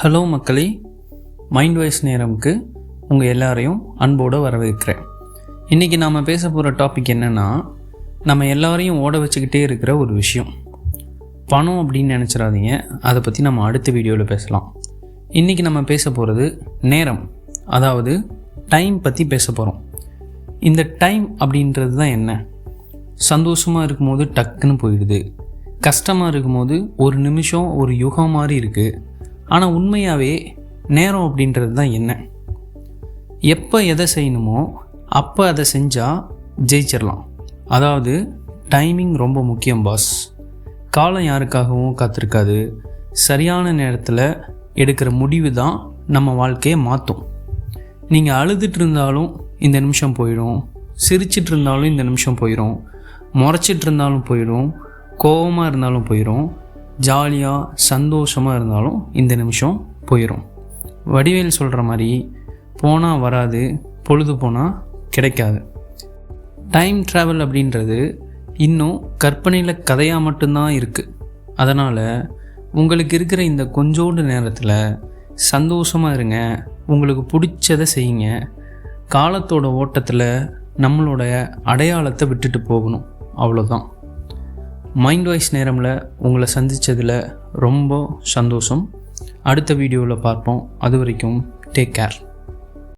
Hello மக்களே mind voice நேரமுக்கு உங்கள் எல்லாரையும் அன்போடு வரவேற்கிறேன். இன்றைக்கி நாம் பேச போகிற டாபிக் என்னென்னா நம்ம எல்லாரையும் ஓட வச்சுக்கிட்டே இருக்கிற ஒரு விஷயம். பணம் அப்படின்னு நினச்சிடாதீங்க. அதை பற்றி நம்ம அடுத்த வீடியோவில் பேசலாம். இன்றைக்கி நம்ம பேச போகிறது நேரம் அதாவது டைம் பற்றி பேச போகிறோம் இந்த டைம் அப்படின்றது தான் என்ன? சந்தோஷமாக இருக்கும்போது டக்குன்னு போயிடுது. கஷ்டமாக இருக்கும்போது ஒரு நிமிஷம் ஒரு யுகம் மாதிரி இருக்குது ஆனால் உண்மையாகவே நேரம் அப்படின்றது தான் என்ன? எப்போ எதை செய்யணுமோ அப்போ அதை செஞ்சால் ஜெயிச்சிடலாம் அதாவது டைமிங் ரொம்ப முக்கியம் பாஸ் காலம் யாருக்காகவும் காத்திருக்காது. சரியான நேரத்தில் எடுக்கிற முடிவு தான் நம்ம வாழ்க்கையை மாற்றும் நீங்கள் அழுதுட்டு இருந்தாலும் இந்த நிமிஷம் போயிடும். சிரிச்சிட்டு இருந்தாலும் இந்த நிமிஷம் போயிடும். முறைச்சிட்டு இருந்தாலும் போயிடும். கோபமாக இருந்தாலும் போயிடும். ஜாலியாக சந்தோஷமாக இருந்தாலும் இந்த நிமிஷம் போயிடும் வடிவேல் சொல்கிற மாதிரி போனால் வராது பொழுது போனால் கிடைக்காது. டைம் ட்ராவல் அப்படின்றது இன்னும் கற்பனையில் கதையாக மட்டும்தான் இருக்குது அதனால் உங்களுக்கு இருக்கிற இந்த கொஞ்சோண்டு நேரத்தில் சந்தோஷமாக இருங்க உங்களுக்கு பிடிச்சதை செய்யுங்க. காலத்தோட ஓட்டத்தில் நம்மளோட அடையாளத்தை விட்டுட்டு போகணும். அவ்வளோதான் மைண்ட் வாய்ஸ் நேரமில் உங்களை சந்தித்ததில் ரொம்ப சந்தோஷம். அடுத்த வீடியோவில் பார்ப்போம். அது வரைக்கும் டேக் கேர்